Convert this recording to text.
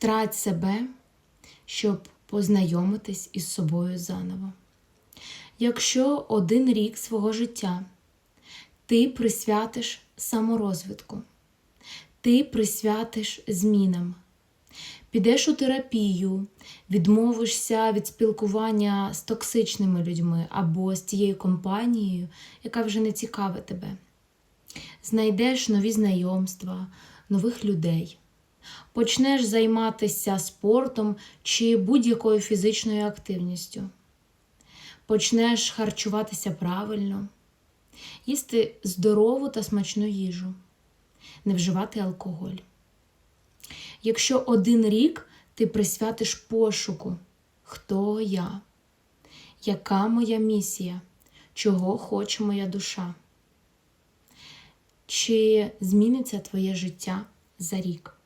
втрать себе, щоб познайомитись із собою заново. Якщо один рік свого життя ти присвятиш саморозвитку, ти присвятиш змінам, підеш у терапію, відмовишся від спілкування з токсичними людьми або з тією компанією, яка вже не цікавить тебе. Знайдеш нові знайомства, нових людей. Почнеш займатися спортом чи будь-якою фізичною активністю. Почнеш харчуватися правильно, їсти здорову та смачну їжу, не вживати алкоголь. Якщо один рік ти присвятиш пошуку, хто я, яка моя місія, чого хоче моя душа, чи зміниться твоє життя за рік?